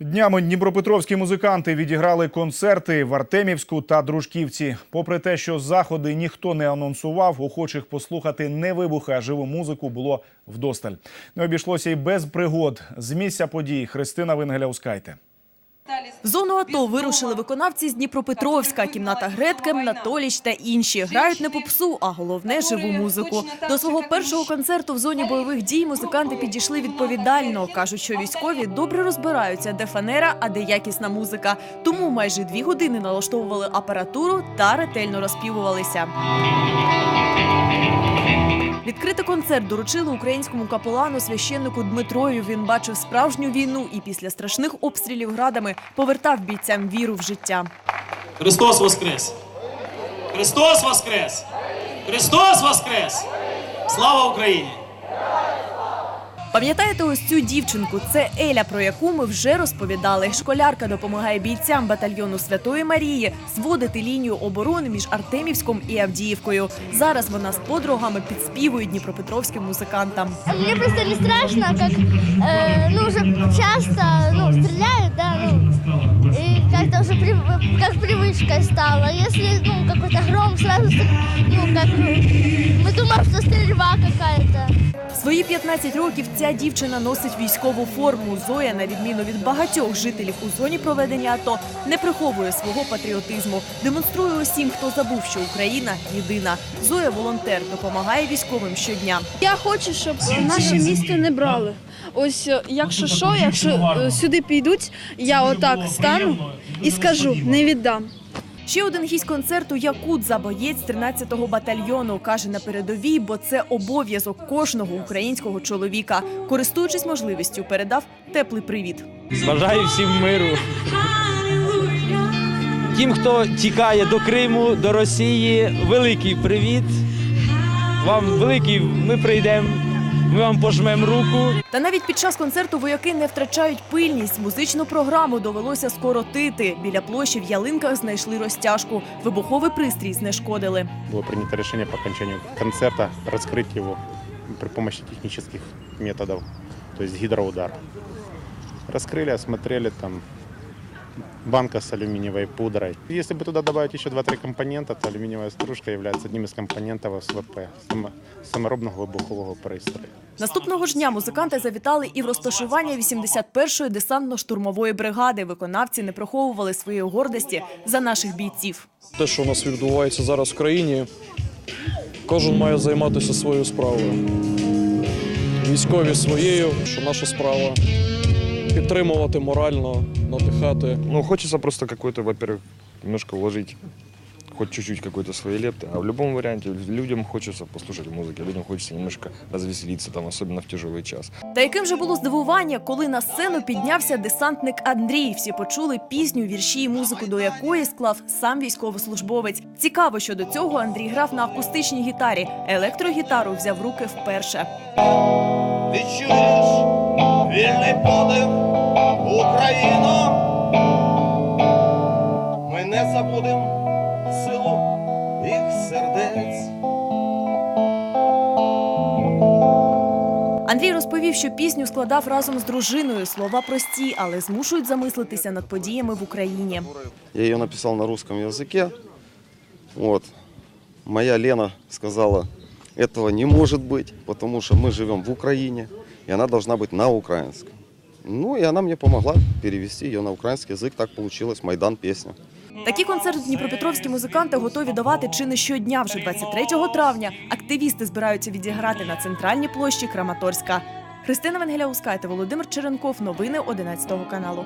Днями дніпропетровські музиканти відіграли концерти в Артемівську та Дружківці. Попри те, що заходи ніхто не анонсував, охочих послухати не вибухи, а живу музику було вдосталь. Не обійшлося й без пригод. З місця подій Христина Венгеляускайте. В зону АТО вирушили виконавці з Дніпропетровська, кімната Греткем, Натоліч та інші. Грають не попсу, а головне живу музику. До свого першого концерту в зоні бойових дій музиканти підійшли відповідально. кажуть, що військові добре розбираються, де фанера, а де якісна музика. Тому майже дві години налаштовували апаратуру та ретельно розпівувалися. Відкрити концерт доручили українському капелану священнику Дмитрою. Він бачив справжню війну і після страшних обстрілів градами повертав бійцям віру в життя. Христос Воскрес! Христос Воскрес! Христос Воскрес! Слава Україні! Пам'ятаєте ось цю дівчинку? Це Еля, про яку ми вже розповідали. Школярка допомагає бійцям батальйону Святої Марії зводити лінію оборони між Артемівськом і Авдіївкою. Зараз вона з подругами підспівує дніпропетровським музикантам. Мне просто не страшно, как э, ну, уже часто ну, стреляют, да, ну, и как-то уже прив- как привычкой стало. Если ну, какой-то гром сразу, ну, как мы думаем, что стрельба какая-то. Свої 15 років ця дівчина носить військову форму. Зоя, на відміну від багатьох жителів у зоні проведення АТО, не приховує свого патріотизму. Демонструє усім, хто забув, що Україна єдина. Зоя волонтер, допомагає військовим щодня. Я хочу, щоб наше місто не брали. Ось е, якщо що, якщо е, сюди підуть, я отак стану і скажу не віддам. Ще один гість концерту Якудза, боєць 13-го батальйону, каже на передовій, бо це обов'язок кожного українського чоловіка. Користуючись можливістю, передав теплий привіт. Бажаю всім миру. Тим, хто тікає до Криму, до Росії, великий привіт. Вам великий, ми прийдемо, ми вам пожмемо руку. Та навіть під час концерту вояки не втрачають пильність. Музичну програму довелося скоротити. Біля площі в ялинках знайшли розтяжку. Вибуховий пристрій знешкодили. Было принято решение по окончанию концерта раскрыть его при помощи технических методов, то есть гидроудар. Раскрыли, осмотрели там банка с алюминиевой пудрой. Если бы туда добавить еще 2-3 компонента, то алюминиевая стружка является одним из компонентов СВП, само- саморобного вибухового пристрою. Наступного ж дня музиканти завітали і в розташування 81-ї десантно-штурмової бригади. Виконавці не приховували своєї гордості за наших бійців. те, що у нас відбувається зараз в країні, кожен має займатися своєю справою. Військові своєю, що наша справа підтримувати морально, надихати. Ну, хочется просто какой-то, во-первых, немножко вложить хоть чуть-чуть какой-то своей лепты. А в любом варианте людям хочется послушать музыки, людям хочется немножко развеселиться, там, особенно в тяжелый час. Та яким же було здивування, коли на сцену піднявся десантник Андрій. Всі почули пісню, вірші і музику, до якої склав сам військовослужбовець. Цікаво, що до цього Андрій грав на акустичній гітарі. Електрогітару взяв в руки вперше. відчуєш вільний подих Україно. Ми не забудем силу їх сердець. Андрій розповів, що пісню складав разом з дружиною. Слова прості, але змушують замислитися над подіями в Україні. Я ее написал на русском языке. Вот. Моя Лена сказала, этого не может быть, потому что мы живем в Украине, и она должна быть на украинском. Ну, и она мне помогла перевести ее на украинский язык. Так получилось «Майдан» песня. Такі концерти дніпропетровські музиканти готові давати чи не щодня. Вже 23 травня активісти збираються відіграти на центральній площі Краматорська. Христина Венгеляускайте, Володимир Черенков. Новини 11 каналу.